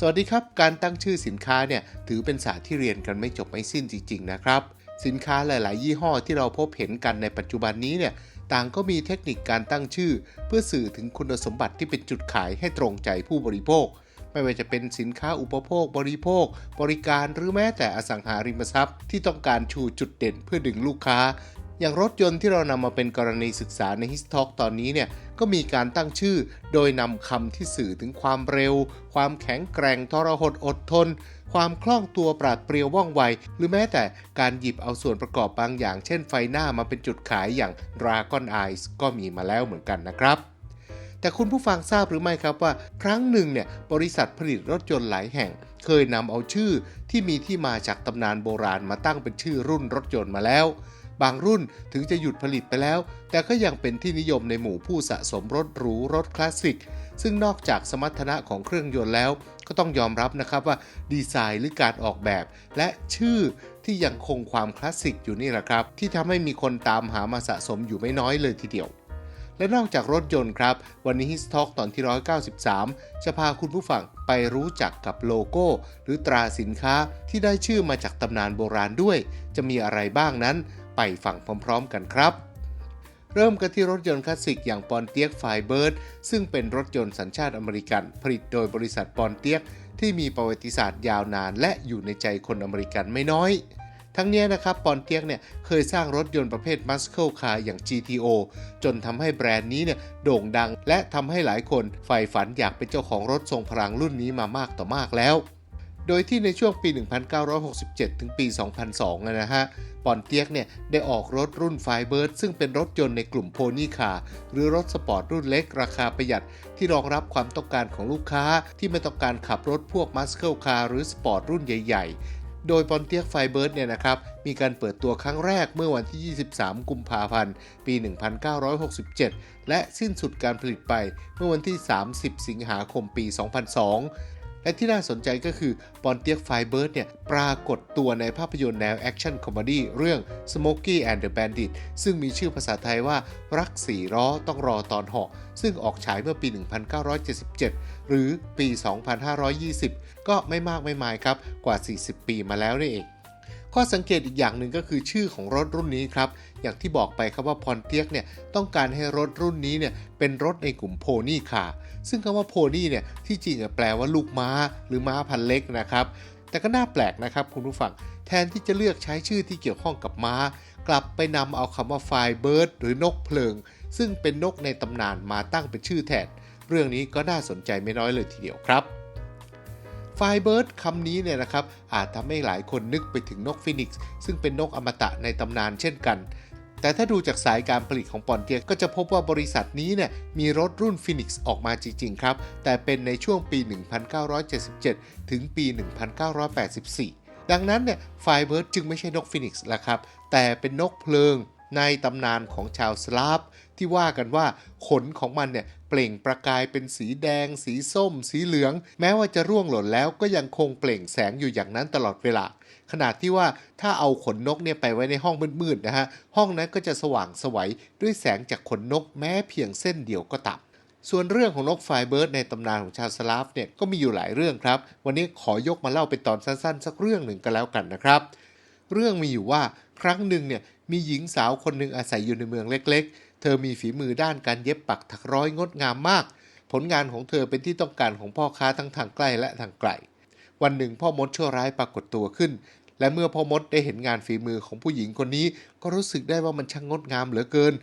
สวัสดีครับ การตั้งชื่อสินค้าเนี่ยถือเป็นศาสตร์ที่เรียนกันไม่จบไม่สิ้นจริง ๆ นะครับ สินค้าหลาย ๆ ยี่ห้อที่เราพบเห็นกันในปัจจุบันนี้เนี่ยต่างก็มีเทคนิคการตั้งชื่อ เพื่อสื่อถึงคุณสมบัติที่เป็นจุดขายให้ตรงใจผู้บริโภค ไม่ว่าจะเป็นสินค้าอุปโภค บริโภค บริการหรือแม้แต่อสังหาริมทรัพย์ ที่ต้องการชูจุดเด่นเพื่อดึงลูกค้า อย่างรถยนต์ที่เรานำมาเป็นกรณีศึกษาใน h i s t a l k ตอนนี้เนี่ยก็มีการตั้งชื่อโดยนำคำที่สื่อถึงความเร็ว ความแข็งแกร่งทรหดอดทน ความคล่องตัวปราดเปรียวว่องไว หรือแม้แต่การหยิบเอาส่วนประกอบบางอย่าง เช่นไฟหน้ามาเป็นจุดขายอย่าง Dragon Eyes ก็มีมาแล้วเหมือนกันนะครับแต่คุณผู้ฟังทราบหรือไม่ครับว่า ครั้งหนึ่งเนี่ยบริษัทผลิตรถยนต์หลายแห่ง เคยนำเอาชื่อที่มีที่มาจากตำนานโบราณมาตั้งเป็นชื่อรุ่นรถยนต์มาแล้ว บางรุ่นถึงจะหยุดผลิตไปแล้ว แต่ก็ยังเป็นที่นิยมในหมู่ผู้สะสมรถหรูรถคลาสสิก ซึ่งนอกจากสมรรถนะของเครื่องยนต์แล้ว ก็ต้องยอมรับนะครับว่าดีไซน์หรือการออกแบบ และชื่อที่ยังคงความคลาสสิกอยู่นี่แหละครับ ที่ทำให้มีคนตามหามาสะสมอยู่ไม่น้อยเลยทีเดียวและนอกจากรถยนต์ครับ วันนี้ His Talk ตอนที่ 193 จะพาคุณผู้ฟังไปรู้จักกับโลโก้ หรือตราสินค้าที่ได้ชื่อมาจากตำนานโบราณด้วย จะมีอะไรบ้างนั้น ไปฟังพร้อมๆกันครับ เริ่มกันที่รถยนต์คลาสสิกอย่างปอนเตียกไฟเบิร์ดซึ่งเป็นรถยนต์สัญชาติอเมริกัน ผลิตโดยบริษัทปอนเตียกที่มีประวัติศาสตร์ยาวนาน และอยู่ในใจคนอเมริกันไม่น้อย ทั้งนี้นะครับปอนเตียกเนี่ยเคยสร้างรถยนต์ประเภทมัสเคิลคาร์อย่าง GTO จนทำให้แบรนด์นี้เนี่ยโด่งดัง และทำให้หลายคนใฝ่ฝันอยากเป็นเจ้าของรถทรงพลังรุ่นนี้มามากต่อมากแล้ว โดยที่ในช่วงปี 1967 ถึงปี 2002 นะฮะ ปอนเตียกเนี่ยได้ออกรถรุ่นไฟเบิร์ดซึ่งเป็นรถยนต์ในกลุ่มโพนี่คาร์หรือรถสปอร์ตรุ่นเล็กราคาประหยัดที่รองรับความต้องการของลูกค้าที่ไม่ต้องการขับรถพวกมัสเคิลคาร์หรือสปอร์ตรุ่นใหญ่ๆโดยปอนเตียกไฟเบิร์ดเนี่ยนะครับ มีการเปิดตัวครั้งแรกเมื่อวันที่ 23 กุมภาพันธ์ ปี 1967 และสิ้นสุดการผลิตไปเมื่อวันที่ 30 สิงหาคมปี 2002 และที่น่าสนใจก็คือปอนเตียกไฟเบิร์ดเนี่ยปรากฏตัวในภาพยนตร์แนวแอคชั่นคอมเมดี้เรื่อง Smokey and the Bandit ซึ่งมีชื่อภาษาไทยว่ารักสี่ล้อต้องรอตอนเหาะซึ่งออกฉายเมื่อปี 1977 หรือปี 2520 ก็ไม่มากไม่มายครับกว่า 40 ปีมาแล้วนี่เองข้อสังเกตอีกอย่างหนึ่งก็คือชื่อของรถรุ่นนี้ครับ อย่างที่บอกไปครับว่าพรเตียกเนี่ยต้องการให้รถรุ่นนี้เนี่ยเป็นรถในกลุ่มโพนี่คาร์ซึ่งคำว่าโพนี่เนี่ยที่จริงแปลว่าลูกม้าหรือม้าพันเล็กนะครับ แต่ก็น่าแปลกนะครับคุณผู้ฟังแทนที่จะเลือกใช้ชื่อที่เกี่ยวข้องกับม้า กลับไปนำเอาคำว่าไฟเบิร์ดหรือนกเพลิง ซึ่งเป็นนกในตำนานมาตั้งเป็นชื่อแทน เรื่องนี้ก็น่าสนใจไม่น้อยเลยทีเดียวครับไฟเบิร์ดคำนี้เนี่ยนะครับอาจทำให้หลายคนนึกไปถึงนกฟินิกซ์ซึ่งเป็นนกอมตะในตำนานเช่นกัน แต่ถ้าดูจากสายการผลิตของปอนเตียก็จะพบว่าบริษัทนี้เนี่ยมีรถรุ่นฟินิกซ์ออกมาจริง ๆ ครับ แต่เป็นในช่วงปี 1977 ถึงปี 1984 ดังนั้นเนี่ยไฟเบิร์ดจึงไม่ใช่นกฟินิกซ์ละครับ แต่เป็นนกเพลิงในตำนานของชาวสลาฟที่ว่ากันว่าขนของมันเนี่ยเปล่งประกายเป็นสีแดง สีส้ม สีเหลือง แม้ว่าจะร่วงหล่นแล้วก็ยังคงเปล่งแสงอยู่อย่างนั้นตลอดเวลา ขนาดที่ว่าถ้าเอาขนนกเนี่ยไปไว้ในห้องมืดๆนะฮะห้องนั้นก็จะสว่างสวัยด้วยแสงจากขนนกแม้เพียงเส้นเดียวก็ตามส่วนเรื่องของนกไฟเบิร์ดในตำนานของชาวสลาฟเนี่ยก็มีอยู่หลายเรื่องครับ วันนี้ขอยกมาเล่าเป็นตอนสั้นๆ สักเรื่องหนึ่งก็แล้วกันนะครับ เรื่องมีอยู่ว่าครั้งหนึ่งเนี่ยมีหญิงสาวคนหนึ่งอาศัยอยู่ในเมืองเล็ก ๆ เธอมีฝีมือด้านการเย็บปักถักร้อยงดงามมาก ผลงานของเธอเป็นที่ต้องการของพ่อค้าทั้งทางใกล้และทางไกล วันหนึ่งพ่อมดชั่วร้ายปรากฏตัวขึ้น และเมื่อพ่อมดได้เห็นงานฝีมือของผู้หญิงคนนี้ ก็รู้สึกได้ว่ามันช่างงดงามเหลือเกิน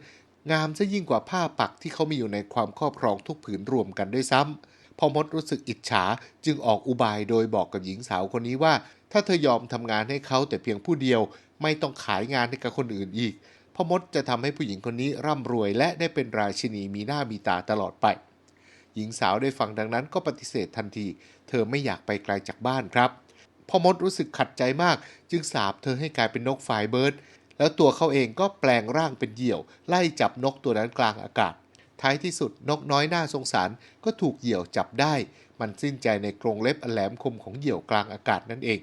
งามซะยิ่งกว่าผ้าปักที่เขามีอยู่ในความครอบครองทุกผืนรวมกันด้วยซ้ำพ่อมดรู้สึกอิจฉาจึงออกอุบายโดยบอกกับหญิงสาวคนนี้ว่า ถ้าเธอยอมทำงานให้เขาแต่เพียงผู้เดียว ไม่ต้องขายงานให้กับคนอื่นอีกพ่อมดจะทำให้ผู้หญิงคนนี้ร่ำรวย และได้เป็นราชินีมีหน้ามีตาตลอดไป หญิงสาวได้ฟังดังนั้นก็ปฏิเสธทันที เธอไม่อยากไปไกลจากบ้านครับ พ่อมดรู้สึกขัดใจมาก จึงสาบเธอให้กลายเป็นนกไฟเบิร์ด แล้วตัวเขาเองก็แปลงร่างเป็นเหยี่ยว ไล่จับนกตัวนั้นกลางอากาศ ท้ายที่สุดนกน้อยหน้าสงสารก็ถูกเหยี่ยวจับได้ มันสิ้นใจในกรงเล็บอันแหลมคมของเหยี่ยวกลางอากาศนั่นเอง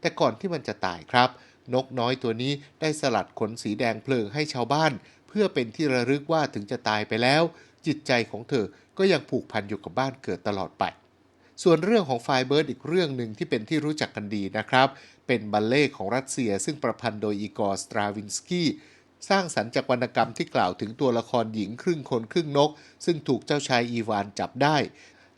แต่ก่อนที่มันจะตายครับ นกน้อยตัวนี้ได้สลัดขนสีแดงเพลิงให้ชาวบ้าน เพื่อเป็นที่ระลึกว่าถึงจะตายไปแล้ว จิตใจของเธอก็ยังผูกพันอยู่กับบ้านเกิดตลอดไป ส่วนเรื่องของไฟเบิร์ดอีกเรื่องหนึ่งที่เป็นที่รู้จักกันดีนะครับ เป็นบัลเล่ของรัสเซีย ซึ่งประพันธ์โดยอีกอร์สตราวินสกี้สร้างสรรค์จากวรรณกรรมที่กล่าวถึงตัวละครหญิงครึ่งคนครึ่งนก ซึ่งถูกเจ้าชายอีวานจับได้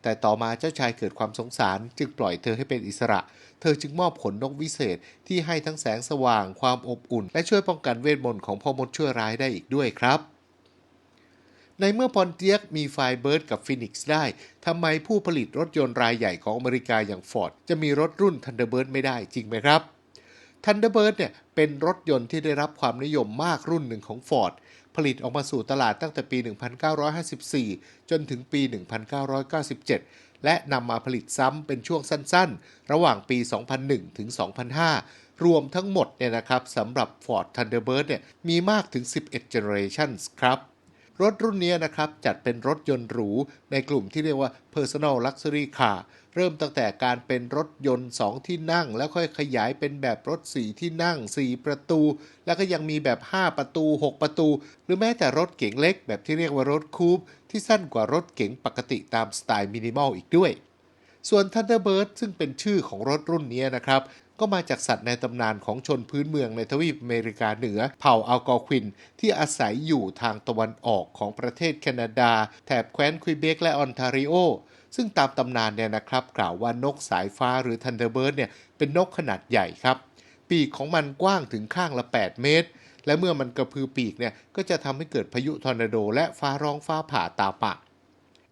แต่ต่อมาเจ้าชายเกิดความสงสาร จึงปล่อยเธอให้เป็นอิสระ เธอจึงมอบขนนกวิเศษที่ให้ทั้งแสงสว่าง ความอบอุ่น และช่วยป้องกันเวทมนต์ของพ่อมดชั่วร้ายได้อีกด้วยครับ ในเมื่อปอนเตียกมีไฟเบิร์ดกับฟินิกซ์ได้ทำไมผู้ผลิตรถยนต์รายใหญ่ของอเมริกาอย่างฟอร์ดจะมีรถรุ่น Thunderbird ไม่ได้จริงไหมครับ Thunderbird เนี่ยเป็นรถยนต์ที่ได้รับความนิยมมากรุ่นหนึ่งของ Ford ผลิตออกมาสู่ตลาดตั้งแต่ปี 1954 จนถึงปี 1997 และนำมาผลิตซ้ำเป็นช่วงสั้นๆ ระหว่างปี 2001 ถึง 2005 รวมทั้งหมดเนี่ยนะครับสำหรับ Ford Thunderbird เนี่ยมีมากถึง 11 generations ครับ รถรุ่นนี้นะครับจัดเป็นรถยนต์หรู ในกลุ่มที่เรียกว่า Personal Luxury Car เริ่มตั้งแต่การเป็นรถยนต์ 2 ที่นั่ง แล้วค่อยขยายเป็นแบบรถ 4 ที่นั่ง 4 ประตู แล้วก็ยังมีแบบ 5 ประตู 6 ประตู หรือแม้แต่รถเก๋งเล็ก แบบที่เรียกว่ารถคูปที่สั้นกว่ารถเก๋งปกติตามสไตล์มินิมอลอีกด้วย ส่วน Thunderbird ซึ่งเป็นชื่อของรถรุ่นนี้นะครับ ก็มาจากสัตว์ในตำนานของชนพื้นเมืองในทวีปอเมริกาเหนือ เผ่าอัลกอควิน ที่อาศัยอยู่ทางตะวันออกของประเทศแคนาดา แถบแคว้นควิเบกและออนทาริโอ ซึ่งตามตำนานเนี่ยนะครับ กล่าวว่านกสายฟ้าหรือ Thunderbird เนี่ยเป็นนกขนาดใหญ่ครับ ปีกของมันกว้างถึงข้างละ 8 เมตร และเมื่อมันกระพือปีกเนี่ยก็จะทำให้เกิดพายุทอร์นาโด และฟ้าร้องฟ้าผ่าตาปะ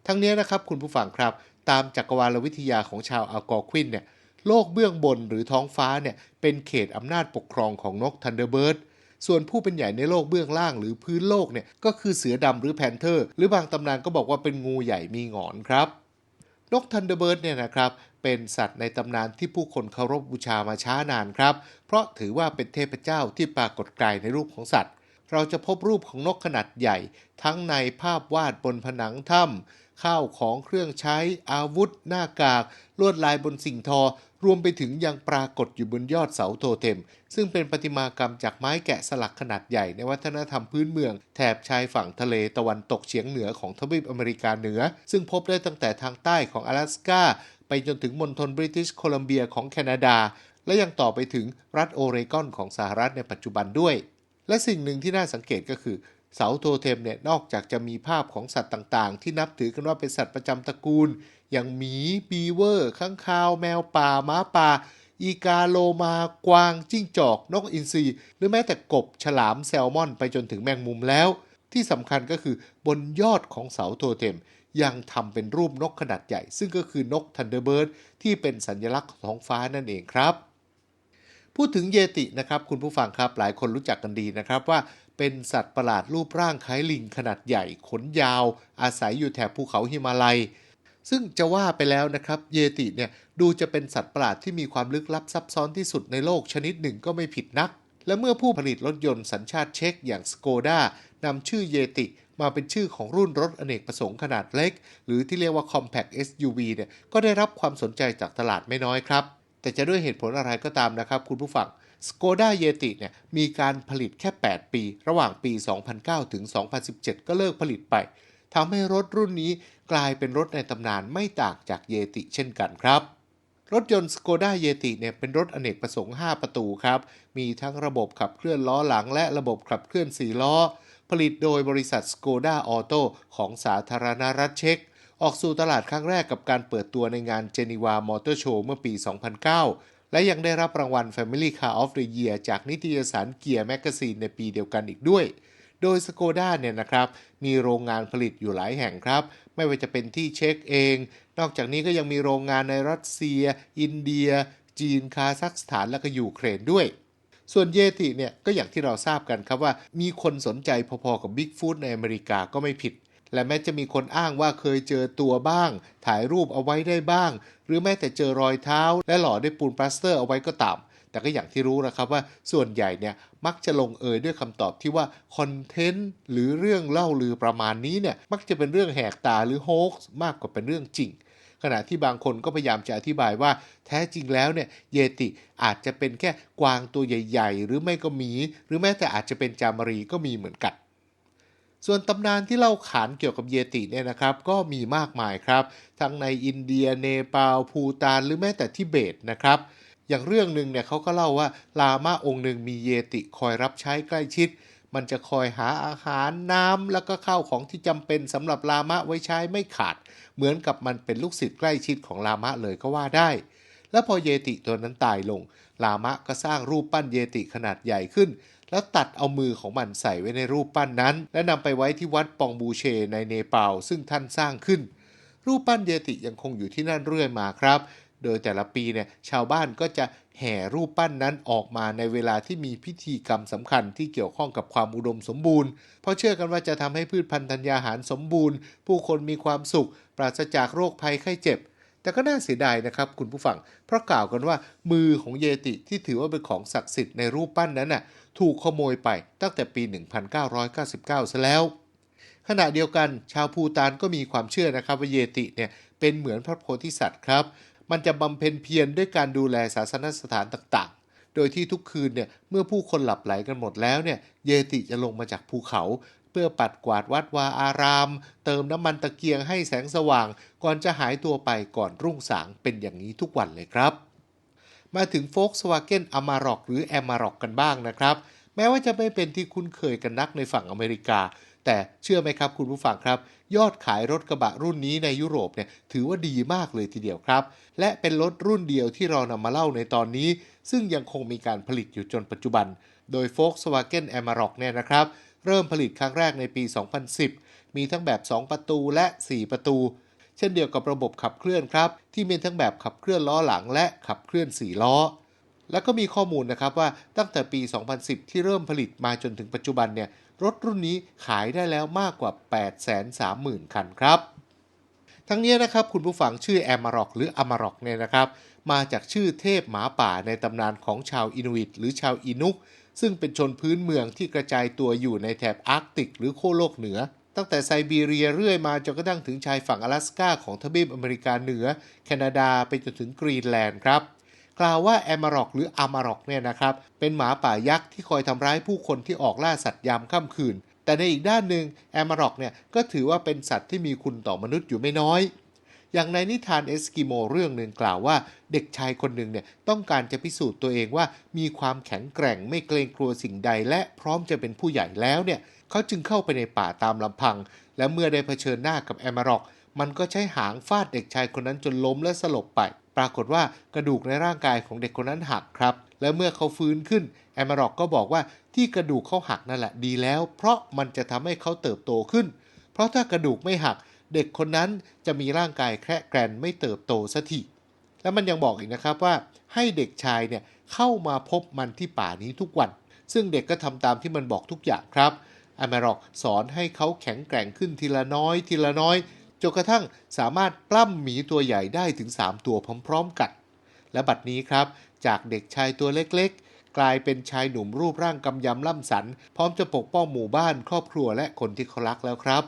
ทั้งนี้นะครับคุณผู้ฟังครับ ตามจักรวาลวิทยาของชาวอัลกอควินเนี่ย โลกเบื้องบนหรือท้องฟ้าเนี่ยเป็นเขตอำนาจปกครองของนกทันเดอร์เบิร์ดส่วนผู้เป็นใหญ่ในโลกเบื้องล่างหรือพื้นโลกเนี่ยก็คือเสือดำหรือแพนเทอร์ หรือบางตำนานก็บอกว่าเป็นงูใหญ่มีหงอนครับ นกทันเดอร์เบิร์ดเนี่ยนะครับเป็นสัตว์ในตำนานที่ผู้คนเคารพบูชามาช้านานครับ เพราะถือว่าเป็นเทพเจ้าที่ปรากฏกายในรูปของสัตว์ เราจะพบรูปของนกขนาดใหญ่ ทั้งในภาพวาดบนผนังถ้ำข้าวของเครื่องใช้อาวุธ หน้ากาก ลวดลายบนสิ่งทอ รวมไปถึงยังปรากฏอยู่บนยอดเสาโทเทม ซึ่งเป็นประติมากรรมจากไม้แกะสลักขนาดใหญ่ในวัฒนธรรมพื้นเมือง แถบชายฝั่งทะเลตะวันตกเฉียงเหนือของทวีปอเมริกาเหนือ ซึ่งพบได้ตั้งแต่ทางใต้ของ阿拉สกาไปจนถึงมณฑลบริติชโคลัมเบียของแคนาดา และยังต่อไปถึงรัฐโอเรกอนของสหรัฐในปัจจุบันด้วย และสิ่งหนึ่งที่น่าสังเกตก็คือเสาโทเทมเนี่ยนอกจากจะมีภาพของสัตว์ต่างๆ ที่นับถือกันว่าเป็นสัตว์ประจำตระกูล อย่างหมีบีเวอร์ข้างคาว แมวป่าม้าป่า อีกาโลมากวาง จิ้งจอก นกอินทรีหรือแม้แต่กบฉลามแซลมอน ไปจนถึงแมงมุมแล้ว ที่สำคัญก็คือบนยอดของเสาโทเทม ยังทำเป็นรูปนกขนาดใหญ่ ซึ่งก็คือนกทันเดอร์เบิร์ดที่เป็นสัญลักษณ์ของท้องฟ้านั่นเองครับพูดถึงเยตินะครับคุณผู้ฟังครับหลายคนรู้จักกันดีนะครับว่าเป็นสัตว์ประหลาดรูปร่างคล้ายลิงขนาดใหญ่ขนยาว อาศัยอยู่แถบภูเขาหิมาลัย ซึ่งจะว่าไปแล้วนะครับเยติเนี่ยดูจะเป็นสัตว์ประหลาดที่มีความลึกลับซับซ้อนที่สุดในโลกชนิดหนึ่งก็ไม่ผิดนัก และเมื่อผู้ผลิตรถยนต์สัญชาติเช็กอย่างสโกดานำชื่อเยติมาเป็นชื่อของรุ่นรถอเนกประสงค์ขนาดเล็ก หรือที่เรียกว่า Compact SUV เนี่ยก็ได้รับความสนใจจากตลาดไม่น้อยครับ แต่จะด้วยเหตุผลอะไรก็ตามนะครับคุณผู้ฟัง Skoda Yeti เนี่ยมีการผลิตแค่ 8 ปี ระหว่างปี 2009 ถึง 2017 ก็เลิกผลิตไป ทำให้รถรุ่นนี้กลายเป็นรถในตำนานไม่ต่างจาก Yeti เช่นกันครับ รถยนต์ Skoda Yeti เนี่ยเป็นรถอเนกประสงค์ 5 ประตูครับ มีทั้งระบบขับเคลื่อนล้อหลัง และระบบขับเคลื่อน 4 ล้อ ผลิตโดยบริษัท Skoda Auto ของสาธารณรัฐเช็กออกสู่ตลาดครั้งแรกกับการเปิดตัวในงาน Geneva Motor Show เมื่อปี 2009 และยังได้รับรางวัล Family Car of the Year จากนิตยสารเกียร์แมกกาซีนในปีเดียวกันอีกด้วย โดยสโกด้าเนี่ยนะครับมีโรงงานผลิตอยู่หลายแห่งครับ ไม่ว่าจะเป็นที่เช็กเอง นอกจากนี้ก็ยังมีโรงงานในรัสเซีย อินเดีย จีน คาซัคสถานและก็ยูเครนด้วย ส่วนเยติเนี่ยก็อย่างที่เราทราบกันครับว่า มีคนสนใจพอๆกับบิ๊กฟูดในอเมริกาก็ไม่ผิดและแม้จะมีคนอ้างว่าเคยเจอตัวบ้าง ถ่ายรูปเอาไว้ได้บ้าง หรือแม้แต่เจอรอยเท้า และหล่อด้วยปูนปลาสเตอร์เอาไว้ก็ตาม แต่ก็อย่างที่รู้นะครับว่าส่วนใหญ่เนี่ยมักจะลงเอยด้วยคำตอบที่ว่าคอนเทนต์หรือเรื่องเล่าลือประมาณนี้เนี่ยมักจะเป็นเรื่องแหกตาหรือโฮกส์มากกว่าเป็นเรื่องจริง ขณะที่บางคนก็พยายามจะอธิบายว่าแท้จริงแล้วเนี่ยเยติอาจจะเป็นแค่กวางตัวใหญ่ ๆ หรือไม่ก็หมี หรือแม้แต่อาจจะเป็นจามรีก็มีเหมือนกันส่วนตำนานที่เล่าขานเกี่ยวกับเยติเนี่ยนะครับก็มีมากมายครับ ทั้งในอินเดียเนปาล ภูตานหรือแม้แต่ทิเบตนะครับ อย่างเรื่องหนึ่งเนี่ยเขาก็เล่าว่าลามาองค์หนึ่งมีเยติคอยรับใช้ใกล้ชิด มันจะคอยหาอาหารน้ำแล้วก็ข้าวของที่จำเป็นสำหรับลามะไว้ใช้ไม่ขาด เหมือนกับมันเป็นลูกศิษย์ใกล้ชิดของลามะเลยก็ว่าได้ แล้วพอเยติตัวนั้นตายลง ลามะก็สร้างรูปปั้นเยติขนาดใหญ่ขึ้น แล้วตัดเอามือของมันใส่ไว้ในรูปปั้นนั้น และนำไปไว้ที่วัดปองบูเชในเนปาลซึ่งท่านสร้างขึ้นรูปปั้นเยติยังคงอยู่ที่นั่นเรื่อยมาครับ โดยแต่ละปีเนี่ยชาวบ้านก็จะแห่รูปปั้นนั้นออกมาในเวลาที่มีพิธีกรรมสำคัญที่เกี่ยวข้องกับความอุดมสมบูรณ์ เพราะเชื่อกันว่าจะทำให้พืชพันธุ์ธัญญาหารสมบูรณ์ ผู้คนมีความสุข ปราศจากโรคภัยไข้เจ็บ แต่ก็น่าเสียดายนะครับคุณผู้ฟัง เพราะกล่าวกันว่ามือของเยติที่ถือว่าเป็นของศักดิ์สิทธิ์ในรูปปั้นนั้นน่ะถูกขโมยไปตั้งแต่ปี 1999 ซะแล้ว ขณะเดียวกันชาวภูตานก็มีความเชื่อนะครับว่าเยติเนี่ยเป็นเหมือนพระโพธิสัตว์ครับ มันจะบำเพ็ญเพียรด้วยการดูแลศาสนสถานต่างๆ โดยที่ทุกคืนเนี่ยเมื่อผู้คนหลับไหลกันหมดแล้วเนี่ยเยติจะลงมาจากภูเขา เพื่อปัดกวาดวัดวาอาราม เติมน้ำมันตะเกียงให้แสงสว่าง ก่อนจะหายตัวไปก่อนรุ่งสางเป็นอย่างนี้ทุกวันเลยครับ มาถึง Volkswagen Amarok หรือ Amarok กันบ้างนะครับแม้ว่าจะไม่เป็นที่คุ้นเคยกันนักในฝั่งอเมริกา แต่เชื่อไหมครับคุณผู้ฟังครับ ยอดขายรถกระบะรุ่นนี้ในยุโรปเนี่ยถือว่าดีมากเลยทีเดียวครับ และเป็นรถรุ่นเดียวที่เรานำมาเล่าในตอนนี้ ซึ่งยังคงมีการผลิตอยู่จนปัจจุบัน โดย Volkswagen Amarok เนี่ยนะครับ เริ่มผลิตครั้งแรกในปี 2010 มีทั้งแบบ 2 ประตูและ 4 ประตู เช่นเดียวกับระบบขับเคลื่อนครับ ที่มีทั้งแบบขับเคลื่อนล้อหลังและขับเคลื่อน 4 ล้อแล้วก็มีข้อมูลนะครับว่าตั้งแต่ปี 2010 ที่เริ่มผลิตมาจนถึงปัจจุบันเนี่ย รถรุ่นนี้ขายได้แล้วมากกว่า 830,000 คันครับ ทั้งนี้นะครับคุณผู้ฟังชื่อแอมารอกหรืออามารอกเนี่ยนะครับ มาจากชื่อเทพหมาป่าในตำนานของชาวอินุอิตหรือชาวอินุก ซึ่งเป็นชนพื้นเมืองที่กระจายตัวอยู่ในแถบอาร์กติก หรือโคโลกเหนือตั้งแต่ไซบีเรียเรื่อยมาจนกระทั่งถึงชายฝั่ง阿拉สกาของทวีปอเมริกาเหนือ แคนาดาไปจนถึงกรีนแลนด์ครับ กล่าวว่าแอมารอกหรืออามารอกเนี่ยนะครับ เป็นหมาป่ายักษ์ที่คอยทำร้ายผู้คนที่ออกล่าสัตว์ยามค่ำคืน แต่ในอีกด้านหนึ่งแอมารอกเนี่ยก็ถือว่าเป็นสัตว์ที่มีคุณต่อมนุษย์อยู่ไม่น้อย อย่างในนิทานเอสกิโมเรื่องหนึ่งกล่าวว่า เด็กชายคนหนึ่งเนี่ยต้องการจะพิสูจน์ตัวเองว่ามีความแข็งแกร่งไม่เกรงกลัวสิ่งใด และพร้อมจะเป็นผู้ใหญ่แล้วเนี่ยเขาจึงเข้าไปในป่าตามลำพัง และเมื่อได้เผชิญหน้ากับแอมารอก มันก็ใช้หางฟาดเด็กชายคนนั้นจนล้มและสลบไป ปรากฏว่ากระดูกในร่างกายของเด็กคนนั้นหักครับ และเมื่อเขาฟื้นขึ้นแอมารอกก็บอกว่าที่กระดูกเขาหักนั่นแหละดีแล้ว เพราะมันจะทำให้เขาเติบโตขึ้น เพราะถ้ากระดูกไม่หัก เด็กคนนั้นจะมีร่างกายแคระแกรนไม่เติบโตสักทีและมันยังบอกอีกนะครับว่าให้เด็กชายเนี่ยเข้ามาพบมันที่ป่านี้ทุกวัน ซึ่งเด็กก็ทำตามที่มันบอกทุกอย่างครับอเมรอกสอนให้เขาแข็งแกร่งขึ้นทีละน้อยทีละน้อย จนกระทั่งสามารถปล้ำหมีตัวใหญ่ได้ถึง 3 ตัวพร้อมๆกัน และบัดนี้ครับ จากเด็กชายตัวเล็กๆ กลายเป็นชายหนุ่มรูปร่างกำยำล่ำสัน พร้อมจะปกป้องหมู่บ้านครอบครัวและคนที่เขารักแล้วครับ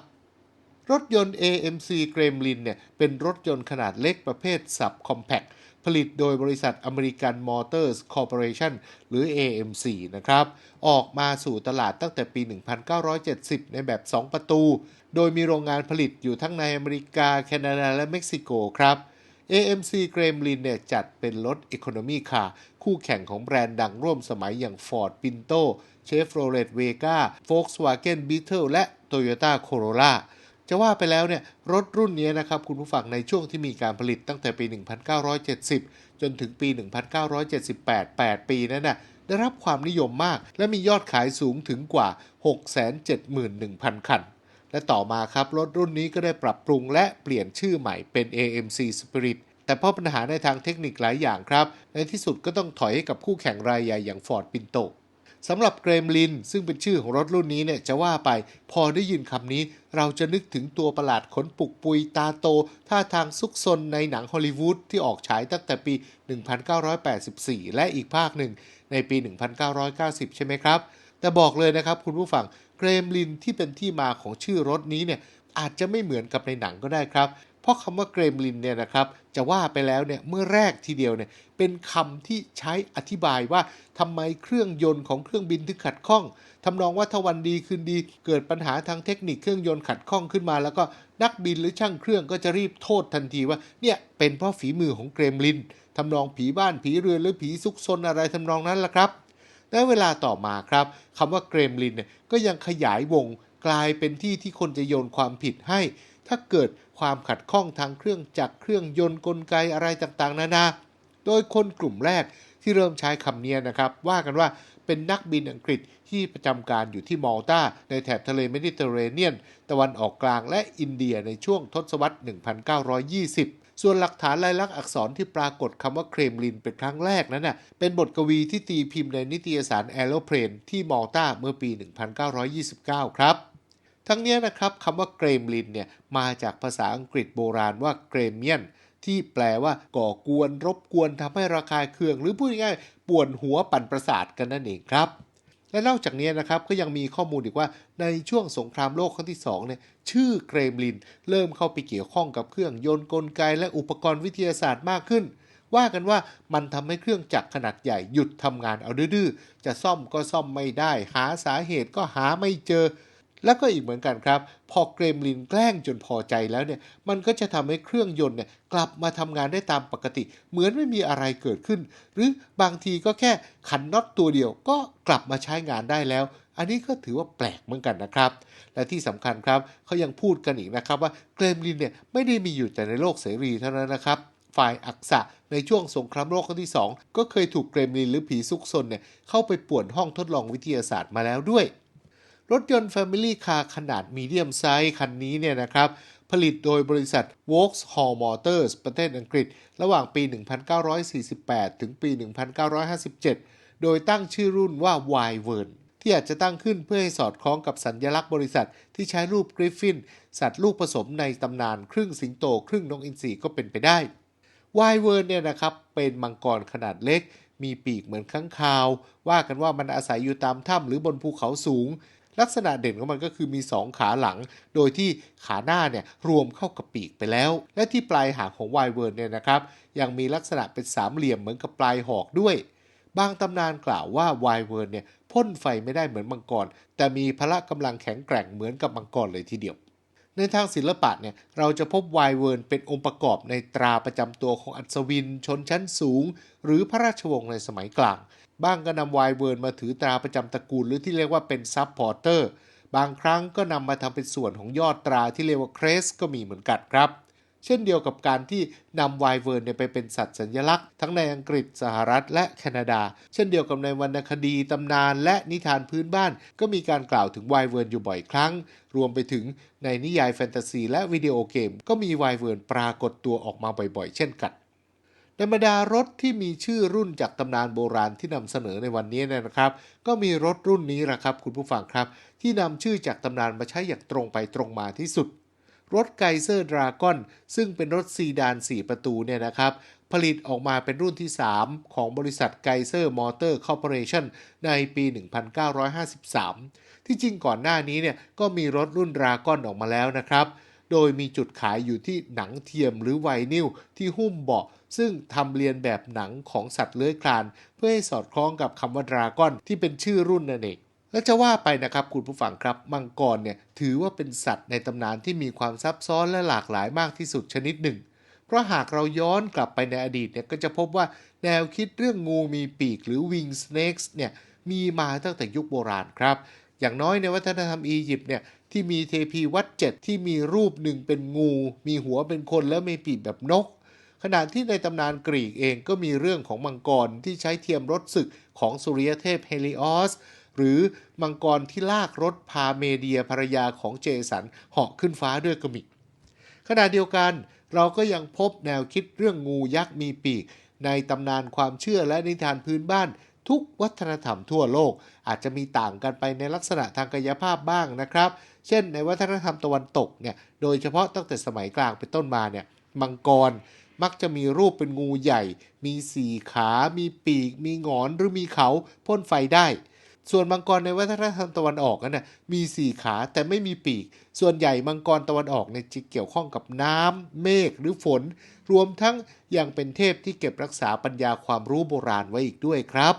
รถยนต์ AMC Gremlin เนี่ยเป็นรถยนต์ขนาดเล็กประเภทสับคอมแพค ผลิตโดยบริษัทอเมริกันมอเตอร์สคอร์ปอเรชันหรือ AMC นะครับ ออกมาสู่ตลาดตั้งแต่ปี 1970 ในแบบ 2 ประตู โดยมีโรงงานผลิตอยู่ทั้งในอเมริกา แคนาดา และเม็กซิโกครับ AMC Gremlin เนี่ยจัดเป็นรถ Economy Car คู่แข่งของแบรนด์ดังร่วมสมัยอย่าง Ford Pinto Chevrolet Vega Volkswagen Beetle และ Toyota Corolla จะว่าไปแล้วเนี่ยรถรุ่นนี้นะครับคุณผู้ฟังในช่วงที่มีการผลิตตั้งแต่ปี 1970 จนถึงปี 1978 8 ปีนั้นน่ะได้รับความนิยมมาก และมียอดขายสูงถึงกว่า 671,000 คัน และต่อมาครับรถรุ่นนี้ก็ได้ปรับปรุงและเปลี่ยนชื่อใหม่เป็น AMC Spirit แต่เพราะปัญหาในทางเทคนิคหลายอย่างครับ ในที่สุดก็ต้องถอยให้กับคู่แข่งรายใหญ่อย่าง Ford Pinto สำหรับเกรมลินซึ่งเป็นชื่อของรถรุ่นนี้เนี่ยจะว่าไปพอได้ยินคำนี้ เราจะนึกถึงตัวประหลาดขนปุกปุยตาโต ท่าทางซุกซนในหนังฮอลลีวูดที่ออกฉายตั้งแต่ปี 1984 และอีกภาคหนึ่งในปี 1990 ใช่ไหมครับ แต่บอกเลยนะครับคุณผู้ฟังเกรมลินที่เป็นที่มาของชื่อรถนี้เนี่ยอาจจะไม่เหมือนกับในหนังก็ได้ครับ เพราะคำว่าเกรมลินเนี่ยนะครับจะว่าไปแล้วเนี่ยเมื่อแรกทีเดียวเนี่ยเป็นคำที่ใช้อธิบายว่าทำไมเครื่องยนต์ของเครื่องบินถึงขัดข้องทำนองว่าถ้าวันดีคืนดีเกิดปัญหาทางเทคนิคเครื่องยนต์ขัดข้องขึ้นมา แล้วก็นักบินหรือช่างเครื่องก็จะรีบโทษทันทีว่าเนี่ยเป็นเพราะฝีมือของเกรมลินทำนองผีบ้านผีเรือนหรือผีซุกซนอะไรทำนองนั้นล่ะครับและเวลาต่อมาครับคำว่าเกรมลินเนี่ยก็ยังขยายวงกลายเป็นที่ที่คนจะโยนความผิดให้ ถ้าเกิดความขัดข้องทางเครื่องจักรเครื่องยนต์กลไกอะไรต่างๆ นานา โดยคนกลุ่มแรกที่เริ่มใช้คำนี้นะครับ ว่ากันว่าเป็นนักบินอังกฤษที่ประจำการอยู่ที่มอลตาในแถบทะเลเมดิเตอร์เรเนียน ตะวันออกกลางและอินเดียในช่วงทศวรรษ 1920 ส่วนหลักฐานลายลักษณ์อักษรที่ปรากฏคำว่าเครมลินเป็นครั้งแรกนั้นน่ะเป็นบทกวีที่ตีพิมพ์ในนิตยสารแอโรเพลนที่มอลตาเมื่อปี 1929 ครับ ทั้งนี้นะครับคำว่าเกรมลินเนี่ยมาจากภาษาอังกฤษโบราณว่าเกรเมียน ที่แปลว่าก่อกวนรบกวนทำให้ระคายเคือง หรือพูดง่ายๆป่วนหัวปั่นประสาทกันนั่นเองครับและนอกจากนี้นะครับก็ยังมีข้อมูลอีกว่าในช่วงสงครามโลกครั้งที่2เนี่ยชื่อเกรมลิน เริ่มเข้าไปเกี่ยวข้องกับเครื่องยนต์กลไก และอุปกรณ์วิทยาศาสตร์มากขึ้น ว่ากันว่ามันทำให้เครื่องจักรขนาดใหญ่หยุดทำงานเอาดื้อจะซ่อมก็ซ่อมไม่ได้ หาสาเหตุก็หาไม่เจอ แล้วก็อีกเหมือนกันครับ พอเกรมลินแกล้งจนพอใจแล้วเนี่ย มันก็จะทำให้เครื่องยนต์เนี่ยกลับมาทำงานได้ตามปกติ เหมือนไม่มีอะไรเกิดขึ้น หรือบางทีก็แค่ขันน็อตตัวเดียวก็กลับมาใช้งานได้แล้ว อันนี้ก็ถือว่าแปลกเหมือนกันนะครับ และที่สำคัญครับเขายังพูดกันอีกนะครับว่าเกรมลินเนี่ยไม่ได้มีอยู่แต่ในโลกเสรีเท่านั้นนะครับฝ่ายอักษะในช่วงสงครามโลกครั้งที่ 2 ก็เคยถูกเกรมลินหรือผีซุกซนเนี่ยเข้าไปป่วนห้องทดลองวิทยาศาสตร์มาแล้วด้วย รถยนต์ Family Car ขนาดมีเดียมไซส์คันนี้เนี่ยนะครับผลิตโดยบริษัท Vauxhall Motors ประเทศอังกฤษ ระหว่างปี 1948 ถึงปี 1957 โดยตั้งชื่อรุ่นว่า y v e r n ที่อาจจะตั้งขึ้นเพื่อให้สอดคล้องกับสัญลักษณ์บริษัทที่ใช้รูปกริฟฟิน สัตว์ลูกผสมในตำนานครึ่งสิงโต ครึ่งนกอินทรีก็เป็นไปได้วายเวิร์นเนี่ยนะครับเป็นมังกรขนาดเล็ก มีปีกเหมือนข้างคาว ว่ากันว่ามันอาศัยอยู่ตามถ้ำหรือบนภูเขาสูง ลักษณะเด่นของมันก็คือมี 2 ขาหลัง โดยที่ขาหน้าเนี่ยรวมเข้ากับปีกไปแล้ว และที่ปลายหางของไวเวิร์นเนี่ยนะครับยังมีลักษณะเป็นสามเหลี่ยมเหมือนกับปลายหอกด้วย บางตำนานกล่าวว่าไวเวิร์นเนี่ยพ่นไฟไม่ได้เหมือนมังกร แต่มีพละกำลังแข็งแกร่งเหมือนกับมังกรเลยทีเดียวในทางศิลปะเนี่ยเราจะพบไวเวิร์นเป็นองค์ประกอบในตราประจำตัวของอัศวิน ชนชั้นสูง หรือพระราชวงศ์ในสมัยกลาง บ้างก็นำไวเวิร์นมาถือตราประจำตระกูลหรือที่เรียกว่าเป็นซับพอร์เตอร์บางครั้งก็นำมาทำเป็นส่วนของยอดตราที่เรียกว่าเครสก็มีเหมือนกันครับ เช่นเดียวกับการที่นำไวเวิร์นไปเป็นสัตว์สัญลักษณ์ ทั้งในอังกฤษสหรัฐและแคนาดา เช่นเดียวกับในวรรณคดีตำนานและนิทานพื้นบ้าน ก็มีการกล่าวถึงไวเวิร์นอยู่บ่อยครั้ง รวมไปถึงในนิยายแฟนตาซีและวิดีโอเกม ก็มีไวเวิร์นปรากฏตัวออกมาบ่อยๆ เช่นกัน ในบรรดารถที่มีชื่อรุ่นจากตำนานโบราณที่นำเสนอในวันนี้นะครับ ก็มีรถรุ่นนี้แหละครับ คุณผู้ฟังครับ ที่นำชื่อจากตำนานมาใช้อย่างตรงไปตรงมาที่สุด รถไกเซอร์ดราก้อนซึ่งเป็นรถซีดาน 4 ประตูเนี่ยนะครับ ผลิตออกมาเป็นรุ่นที่ 3 ของบริษัทไกเซอร์มอเตอร์คอร์ปอเรชั่นในปี 1953 ที่จริงก่อนหน้านี้เนี่ยก็มีรถรุ่นดราก้อนออกมาแล้วนะครับ โดยมีจุดขายอยู่ที่หนังเทียมหรือไวนิลที่หุ้มเบาะ ซึ่งทำเรียนแบบหนังของสัตว์เลื้อยคลาน เพื่อให้สอดคล้องกับคำว่าดราก้อนที่เป็นชื่อรุ่นนั่นเองและจะว่าไปนะครับคุณผู้ฟังครับมังกรเนี่ยถือว่าเป็นสัตว์ในตำนานที่มีความซับซ้อนและหลากหลายมากที่สุดชนิดหนึ่ง เพราะหากเราย้อนกลับไปในอดีตเนี่ยก็จะพบว่าแนวคิดเรื่องงูมีปีกหรือ wing snakes เนี่ยมีมาตั้งแต่ยุคโบราณครับ อย่างน้อยในวัฒนธรรมอียิปต์เนี่ยที่มีเทพีวัดเจ็ดที่มีรูปหนึ่งเป็นงู มีหัวเป็นคนแล้วมีปีกแบบนก ขณะที่ในตำนานกรีกเองก็มีเรื่องของมังกรที่ใช้เทียมรถศึกของสุริยเทพเฮลิออสหรือมังกรที่ลากรถพาเมเดียภรรยาของเจสันเหาะขึ้นฟ้าด้วยกระมิกขณะเดียวกันเราก็ยังพบแนวคิดเรื่องงูยักษ์มีปีก ในตำนานความเชื่อและนิทานพื้นบ้าน ทุกวัฒนธรรมทั่วโลก อาจจะมีต่างกันไปในลักษณะทางกายภาพบ้างนะครับ เช่น ในวัฒนธรรมตะวันตกเนี่ยโดยเฉพาะตั้งแต่สมัยกลางเป็นต้นมาเนี่ยมังกร มักจะมีรูปเป็นงูใหญ่ มีสี่ขา มีปีก มีงอนหรือมีเขาพ่นไฟได้ ส่วนมังกรในวัฒนธรรมตะวันออกนั้นนะมีสี่ขาแต่ไม่มีปีก ส่วนใหญ่มังกรตะวันออกเนี่ยจะเกี่ยวข้องกับน้ำเมฆหรือฝน รวมทั้งยังเป็นเทพที่เก็บรักษาปัญญาความรู้โบราณไว้อีกด้วยครับ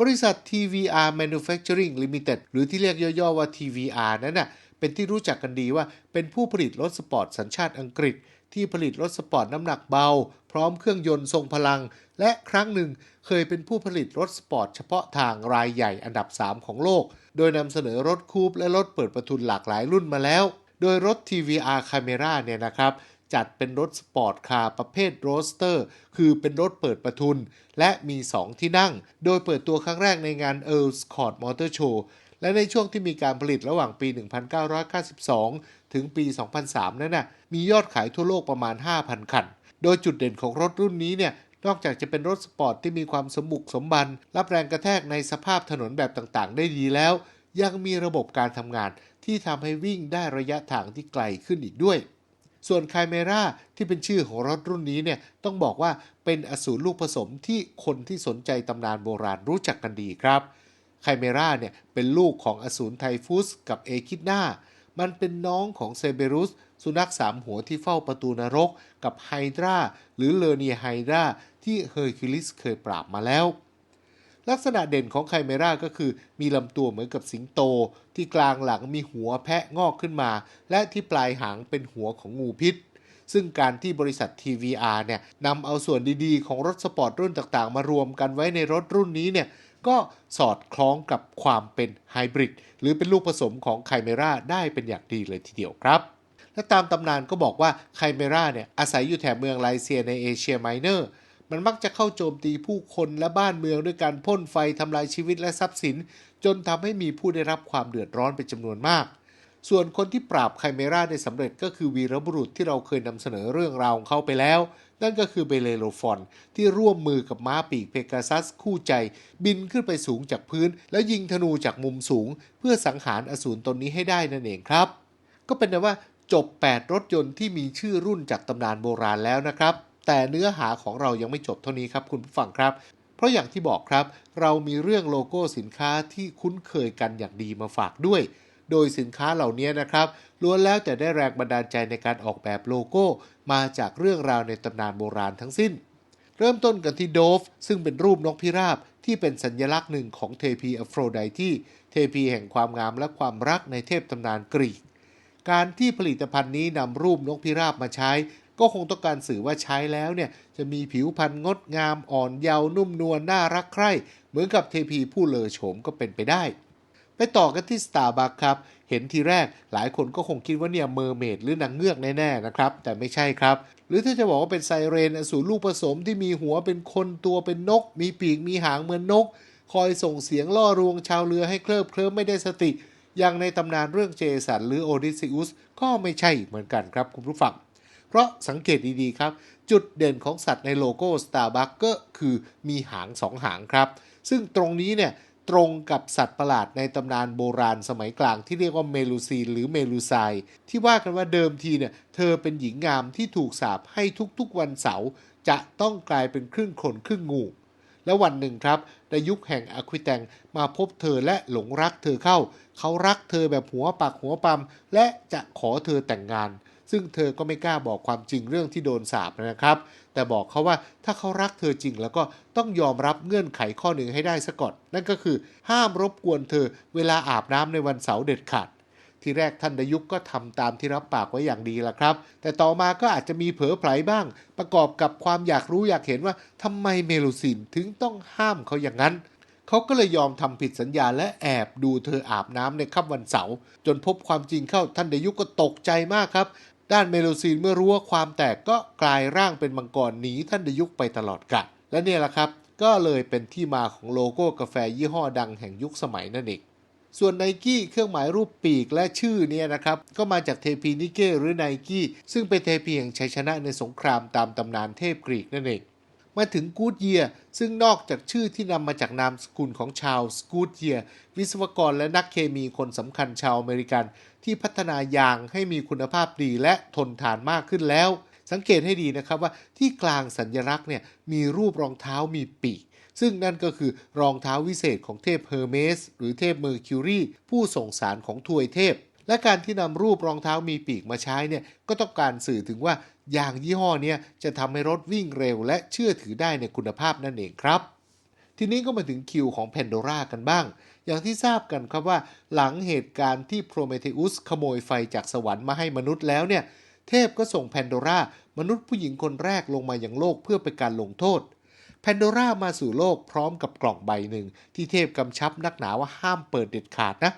บริษัท TVR Manufacturing Limited หรือที่เรียกย่อๆว่า TVR นั้นน่ะเป็นที่รู้จักกันดีว่าเป็นผู้ผลิตรถสปอร์ตสัญชาติอังกฤษ ที่ผลิตรถสปอร์ตน้ำหนักเบา พร้อมเครื่องยนต์ทรงพลัง และครั้งหนึ่งเคยเป็นผู้ผลิตรถสปอร์ตเฉพาะทางรายใหญ่อันดับ 3 ของโลก โดยนำเสนอรถคูปและรถเปิดประทุนหลากหลายรุ่นมาแล้ว โดยรถ TVR Camera เนี่ยนะครับจัดเป็นรถสปอร์ตคาร์ประเภทโรสเตอร์ คือเป็นรถเปิดประทุน และมี 2 ที่นั่ง โดยเปิดตัวครั้งแรกในงาน Earls Court Motor Show และในช่วงที่มีการผลิตระหว่างปี 1992 ถึงปี 2003 นั้นนะมียอดขายทั่วโลกประมาณ 5,000 คัน โดยจุดเด่นของรถรุ่นนี้เนี่ยนอกจากจะเป็นรถสปอร์ตที่มีความสมบุกสมบัน รับแรงกระแทกในสภาพถนนแบบต่างๆ ได้ดีแล้ว ยังมีระบบการทำงานที่ทำให้วิ่งได้ระยะทางที่ไกลขึ้นอีกด้วย ส่วน c ค i เมราที่เป็นชื่อของรถรุ่นนี้เนี่ยต้องบอกว่าเป็นอสูรลูกผสมที่คนที่สนใจตำนานโบราณรู้จักกันดีครับ ไคเมราเนี่ยเป็นลูกของอสูรไทฟุสกับเอคิดนามันเป็นน้องของเซเบรุส สุนัขสามหัวที่เฝ้าประตูนรก กับไฮดราหรือเลเนียไฮดราที่เฮอร์คิวลิสเคยปราบมาแล้ว ลักษณะเด่นของไคเมราก็คือ มีลำตัวเหมือนกับสิงโต ที่กลางหลังมีหัวแพะงอกขึ้นมา และที่ปลายหางเป็นหัวของงูพิษซึ่งการที่บริษัท TVR เนี่ยนำเอาส่วนดีๆ ของรถสปอร์ตรุ่นต่างๆ มารวมกันไว้ในรถรุ่นนี้เนี่ย ก็สอดคล้องกับความเป็นไฮบริดหรือเป็นลูกผสมของไคเมราได้เป็นอย่างดีเลยทีเดียวครับ และตามตำนานก็บอกว่าไคเมราเนี่ยอาศัยอยู่แถบเมืองไลเซียในเอเชียไมเนอร์มันมักจะเข้าโจมตีผู้คนและบ้านเมืองด้วยการพ่นไฟทำลายชีวิตและทรัพย์สิน จนทำให้มีผู้ได้รับความเดือดร้อนเป็นจำนวนมาก ส่วนคนที่ปราบไคเมราได้สำเร็จก็คือวีรบุรุษที่เราเคยนำเสนอเรื่องราวของเขาไปแล้ว นั่นก็คือเบเลโลฟอนที่ร่วมมือกับม้าปีกเพกาซัสคู่ใจ บินขึ้นไปสูงจากพื้น แล้วยิงธนูจากมุมสูง เพื่อสังหารอสูรตนนี้ให้ได้นั่นเองครับ ก็เป็นว่าจบ 8 รถยนต์ที่มีชื่อรุ่นจากตำนานโบราณแล้วนะครับ แต่เนื้อหาของเรายังไม่จบเท่านี้ครับคุณผู้ฟังครับ เพราะอย่างที่บอกครับ เรามีเรื่องโลโก้สินค้าที่คุ้นเคยกันอย่างดีมาฝากด้วย โดยสินค้าเหล่านี้นะครับล้วนแล้วแต่ได้แรงบันดาลใจในการออกแบบโลโก้ มาจากเรื่องราวในตำนานโบราณทั้งสิ้น เริ่มต้นกันที่โดฟซึ่งเป็นรูปนกพิราบที่เป็นสัญลักษณ์หนึ่งของเทพีอโฟรไดที่เทพีแห่งความงามและความรักในเทพตำนานกรีก การที่ผลิตภัณฑ์นี้นำรูปนกพิราบมาใช้ ก็คงต้องการสื่อว่าใช้แล้วเนี่ยจะมีผิวพรรณงดงามอ่อนเยาว์นุ่มนวลน่ารักใคร่ เหมือนกับเทพีผู้เลอโฉมก็เป็นไปได้ ไปต่อกันที่ Starbucks ครับ เห็นทีแรกหลายคนก็คงคิดว่าเนี่ยเมอร์เมดหรือนางเงือกแน่ๆนะครับ แต่ไม่ใช่ครับ หรือถ้าจะบอกว่าเป็นไซเรนอสูรลูกผสมที่มีหัวเป็นคนตัวเป็นนก มีปีกมีหางเหมือนนก คอยส่งเสียงล่อลวงชาวเรือให้เคลิบเคลิ้มไม่ได้สติ อย่างในตำนานเรื่องเจสันหรือโอดิซิอุสก็ไม่ใช่เหมือนกันครับคุณผู้ฟังเพราะสังเกตดีๆครับ จุดเด่นของสัตว์ในโลโก้ Starbucks ก็คือมีหางสองหางครับ ซึ่งตรงนี้เนี่ย ตรงกับสัตว์ประหลาดในตำนานโบราณสมัยกลางที่เรียกว่าเมลูซีนหรือเมลูไซที่ว่ากันว่าเดิมทีเนี่ยเธอเป็นหญิงงามที่ถูกสาปให้ทุกๆวันเสาร์จะต้องกลายเป็นครึ่งคนครึ่งงู แล้ววันหนึ่งครับในยุคแห่งอควิแตงมาพบเธอและหลงรักเธอเข้า เขารักเธอแบบหัวปักหัวปั๊มและจะขอเธอแต่งงาน ซึ่งเธอก็ไม่กล้าบอกความจริงเรื่องที่โดนสาปนะครับ แต่บอกเขาว่าถ้าเขารักเธอจริงแล้วก็ต้องยอมรับเงื่อนไขข้อหนึ่งให้ได้ซะก่อน นั่นก็คือห้ามรบกวนเธอเวลาอาบน้ำในวันเสาร์เด็ดขาด ทีแรกท่านดยุคก็ทำตามที่รับปากไว้อย่างดีละครับ แต่ต่อมาก็อาจจะมีเผลอไผลบ้าง ประกอบกับความอยากรู้อยากเห็นว่าทำไมเมลูซินถึงต้องห้ามเขาอย่างนั้นเขาก็เลยยอมทำผิดสัญญาและแอบดูเธออาบน้ำในค่ำวันเสาร์จนพบความจริงเข้าท่านดยุคก็ตกใจมากครับ ด้านเมโลซีนเมื่อรู้ว่าความแตกก็กลายร่างเป็นมังกรหนีท่านดยุคไปตลอดกาลและเนี่ยแหละครับ ก็เลยเป็นที่มาของโลโก้กาแฟยี่ห้อดังแห่งยุคสมัยนั่นเองส่วนไนกี้เครื่องหมายรูปปีกและชื่อเนี่ยนะครับ ก็มาจากเทพีนิเก้หรือไนกี้ซึ่งเป็นเทพีแห่งชัยชนะในสงครามตามตำนานเทพกรีกนั่นเอง มาถึงกูดเยียซึ่งนอกจากชื่อที่นำมาจากนามสกุลของชาวสกูดเยียวิศวกรและนักเคมีคนสำคัญชาวอเมริกัน ที่พัฒนายางให้มีคุณภาพดีและทนทานมากขึ้นแล้ว สังเกตให้ดีนะครับว่าที่กลางสัญลักษณ์เนี่ยมีรูปรองเท้ามีปีก ซึ่งนั่นก็คือรองเท้าวิเศษของเทพเฮอร์เมสหรือเทพเมอร์คิวรีผู้ส่งสารของทวยเทพ และการที่นำรูปรองเท้ามีปีกมาใช้เนี่ยก็ต้องการสื่อถึงว่ายางยี่ห้อเนี้จะทำให้รถวิ่งเร็ว และเชื่อถือได้ในคุณภาพนั่นเองครับทีนี้ก็มาถึงคิวของแพนโดรากันบ้าง อย่างที่ทราบกันครับว่าหลังเหตุการณ์ที่โพรเมเทอุสขโมยไฟจากสวรรค์มาให้มนุษย์แล้วเนี่ย เทพก็ส่งแพนโดรามนุษย์ผู้หญิงคนแรกลงมาอย่างโลกเพื่อเป็นการลงโทษแพนโดรามาสู่โลกพร้อมกับกล่องใบหนึ่ง ที่เทพกำชับนักหนาว่าห้ามเปิดเด็ดขาดนะ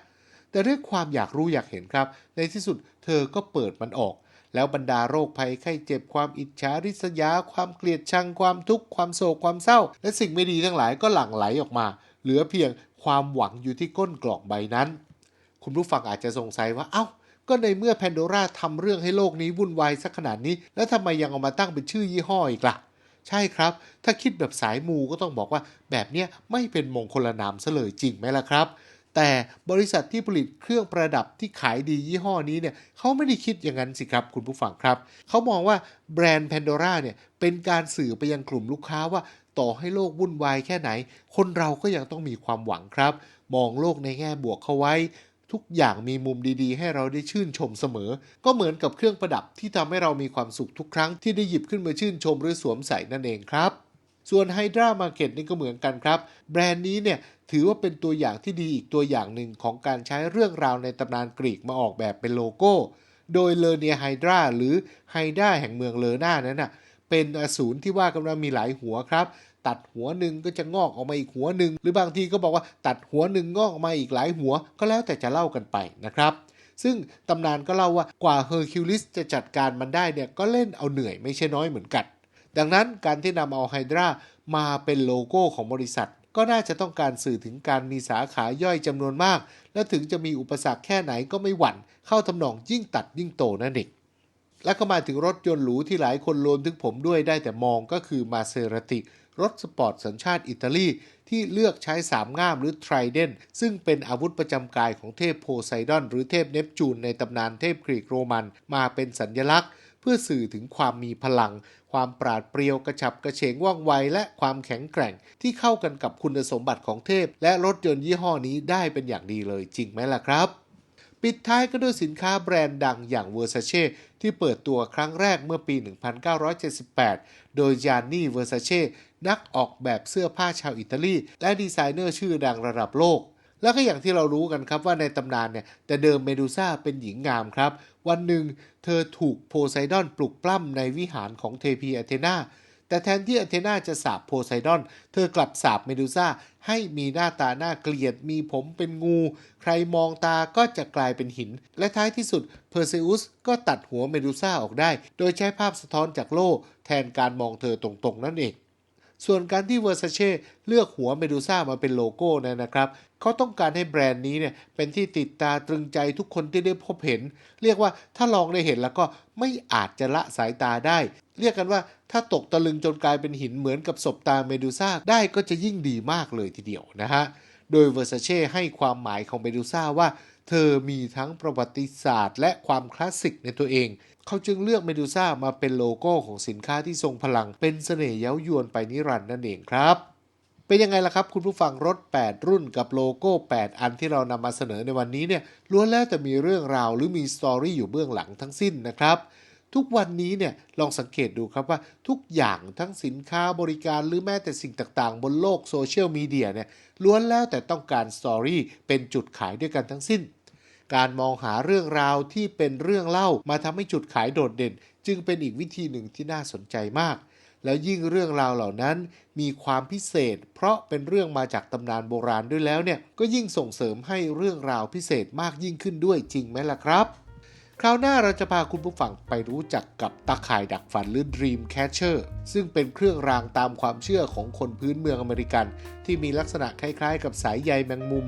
แต่ด้วยความอยากรู้อยากเห็นครับ ในที่สุดเธอก็เปิดมันออก แล้วบรรดาโรคภัยไข้เจ็บความอิจฉาริษยา ความเกลียดชังความทุกข์ความโศกความเศร้า และสิ่งไม่ดีทั้งหลายก็หลั่งไหลออกมา เหลือเพียง ความหวังอยู่ที่ก้นกล่องใบนั้น คุณผู้ฟังอาจจะสงสัยว่า เอ้า ก็ในเมื่อแพนโดร่าทำเรื่องให้โลกนี้วุ่นวายสักขนาดนี้ แล้วทำไมยังเอามาตั้งเป็นชื่อยี่ห้ออีกล่ะ ใช่ครับ ถ้าคิดแบบสายมูก็ต้องบอกว่า แบบเนี้ยไม่เป็นมงคลนามซะเลยจริงไหมล่ะครับแต่บริษัทที่ผลิตเครื่องประดับที่ขายดียี่ห้อนี้เนี่ยเขาไม่ได้คิดอย่างนั้นสิครับคุณผู้ฟังครับ เขามองว่าแบรนด์แพนโดราเนี่ยเป็นการสื่อไปยังกลุ่มลูกค้าว่า ต่อให้โลกวุ่นวายแค่ไหน คนเราก็ยังต้องมีความหวังครับ มองโลกในแง่บวกเข้าไว้ ทุกอย่างมีมุมดีๆ ให้เราได้ชื่นชมเสมอ ก็เหมือนกับเครื่องประดับที่ทำให้เรามีความสุขทุกครั้งที่ได้หยิบขึ้นมาชื่นชมหรือสวมใส่นั่นเองครับส่วน Hydra Market นี่ก็เหมือนกันครับ แบรนด์นี้เนี่ยถือว่าเป็นตัวอย่างที่ดีอีกตัวอย่างหนึ่งของการใช้เรื่องราวในตำนานกรีกมาออกแบบเป็นโลโก้ โดยเลเนียไฮดราหรือไฮดราแห่งเมืองเลอนานั้นน่ะ เป็นอสูรที่ว่ากันว่ามีหลายหัวครับ ตัดหัวหนึ่งก็จะงอกออกมาอีกหัวหนึ่งหรือบางทีก็บอกว่าตัดหัวหนึ่งงอกออกมาอีกหลายหัว ก็แล้วแต่จะเล่ากันไปนะครับซึ่งตำนานก็เล่าว่ากว่าเฮอร์คิวลิสจะจัดการมันได้เนี่ยก็เล่นเอาเหนื่อยไม่ใช่น้อยเหมือนกัน ดังนั้นการที่นำเอาไฮดรามาเป็นโลโก้ของบริษัท ก็น่าจะต้องการสื่อถึงการมีสาขาย่อยจำนวนมาก และถึงจะมีอุปสรรคแค่ไหนก็ไม่หวั่น เข้าทำนองยิ่งตัดยิ่งโตนั่นเอง แล้วก็มาถึงรถยนต์หรูที่หลายคนรวมถึงผมด้วยได้แต่มองก็คือมาเซราติรถสปอร์ตสัญชาติอิตาลี ที่เลือกใช้สามง่ามหรือไทรเดนซึ่งเป็นอาวุธประจำกายของเทพโพไซดอน หรือเทพเนปจูนในตำนานเทพกรีกโรมันมาเป็นสัญลักษณ์เพื่อสื่อถึงความมีพลัง ความปราดเปรียวกระฉับกระเฉงว่องไว และความแข็งแกร่ง ที่เข้ากันกับคุณสมบัติของเทพ และรถยนต์ยี่ห้อนี้ได้เป็นอย่างดีเลยจริงไหมล่ะครับ ปิดท้ายก็ด้วยสินค้าแบรนด์ดังอย่าง Versace ที่เปิดตัวครั้งแรกเมื่อปี 1978 โดยยานนี่เวอร์ซาเช่นักออกแบบเสื้อผ้าชาวอิตาลี และดีไซเนอร์ชื่อดังระดับโลก และก็อย่างที่เรารู้กันครับว่าในตำนานเนี่ย แต่เดิมเมดูซ่าเป็นหญิงงามครับ วันหนึ่งเธอถูกโพไซดอนปลุกปล้ำในวิหารของเทพีอเทนา แต่แทนที่อเทนาจะสาบโพไซดอน เธอกลับสาบเมดูซ่าให้มีหน้าตาหน้าเกลียด มีผมเป็นงู ใครมองตาก็จะกลายเป็นหิน และท้ายที่สุดเพอร์เซอุสก็ตัดหัวเมดูซ่าออกได้ โดยใช้ภาพสะท้อนจากโล่แทนการมองเธอตรงๆนั่นเอง ส่วนการที่เวอร์ซาเช่เลือกหัวเมดูซ่ามาเป็นโลโก้นยนะครับเขาต้องการให้แบรนด์นี้เนี่ยเป็นที่ติดตาตรึงใจทุกคนที่ได้พบเห็น เรียกว่าถ้าลองได้เห็นแล้วก็ไม่อาจจะละสายตาได้ เรียกกันว่าถ้าตกตะลึงจนกลายเป็นหินเหมือนกับศพตาเมดูซ่าได้ก็จะยิ่งดีมากเลยทีเดียวนะฮะโดยเวอร์ซาเช่ให้ความหมายของเมดูซ่าว่า เธอมีทั้งประวัติศาสตร์ และความคลาสสิกในตัวเอง เขาจึงเลือกเมดูซ่ามาเป็นโลโก้ของสินค้าที่ทรงพลัง เป็นเสน่ห์เย้ายวนไปนิรันดร์นั่นเองครับ เป็นยังไงล่ะครับ คุณผู้ฟังรถ 8 รุ่นกับโลโก้ 8 อันที่เรานำมาเสนอในวันนี้เนี่ยล้วนแล้วแต่มีเรื่องราวหรือมีสตอรี่อยู่เบื้องหลังทั้งสิ้นนะครับทุกวันนี้เนี่ยลองสังเกตดูครับว่าทุกอย่างทั้งสินค้าบริการหรือแม้แต่สิ่งต่างๆ บนโลกโซเชียลมีเดียเนี่ยล้วนแล้วแต่ต้องการสตอรี่เป็นจุดขายด้วยกันทั้งสิ้น การมองหาเรื่องราวที่เป็นเรื่องเล่ามาทำให้จุดขายโดดเด่น จึงเป็นอีกวิธีหนึ่งที่น่าสนใจมาก แล้วยิ่งเรื่องราวเหล่านั้นมีความพิเศษ เพราะเป็นเรื่องมาจากตำนานโบราณด้วยแล้วเนี่ยก็ยิ่งส่งเสริมให้เรื่องราวพิเศษมากยิ่งขึ้นด้วยจริงไหมล่ะครับคราวหน้าเราจะพาคุณผู้ฟังไปรู้จักกับตาข่ายดักฝันหรือ Dream Catcher ซึ่งเป็นเครื่องรางตามความเชื่อของคนพื้นเมืองอเมริกัน ที่มีลักษณะคล้ายๆ กับสายใยแมงมุม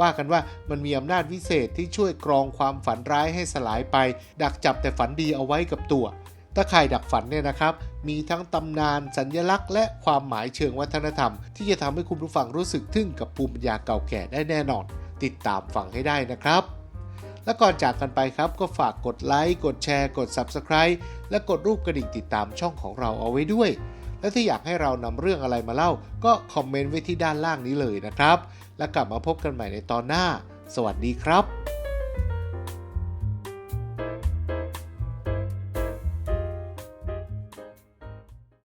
ว่ากันว่ามันมีอำนาจวิเศษที่ช่วยกรองความฝันร้ายให้สลายไป ดักจับแต่ฝันดีเอาไว้กับตัวตะข่ายดักฝันเนี่ยนะครับ มีทั้งตำนาน สัญญลักษณ์ และความหมายเชิงวัฒนธรรม ที่จะทำให้คุณผู้ฟังรู้สึกทึ่งกับภูมิปัญญาเก่าแก่ได้แน่นอน ติดตามฟังให้ได้นะครับ และก่อนจากกันไปครับ ก็ฝากกดไลค์กดแชร์ กด Subscribe และกดรูปกระดิ่งติดตามช่องของเราเอาไว้ด้วย และถ้าอยากให้เรานำเรื่องอะไรมาเล่า ก็คอมเมนต์ไว้ที่ด้านล่างนี้เลยนะครับ และกลับมาพบกันใหม่ในตอนหน้า สวัสดีครับ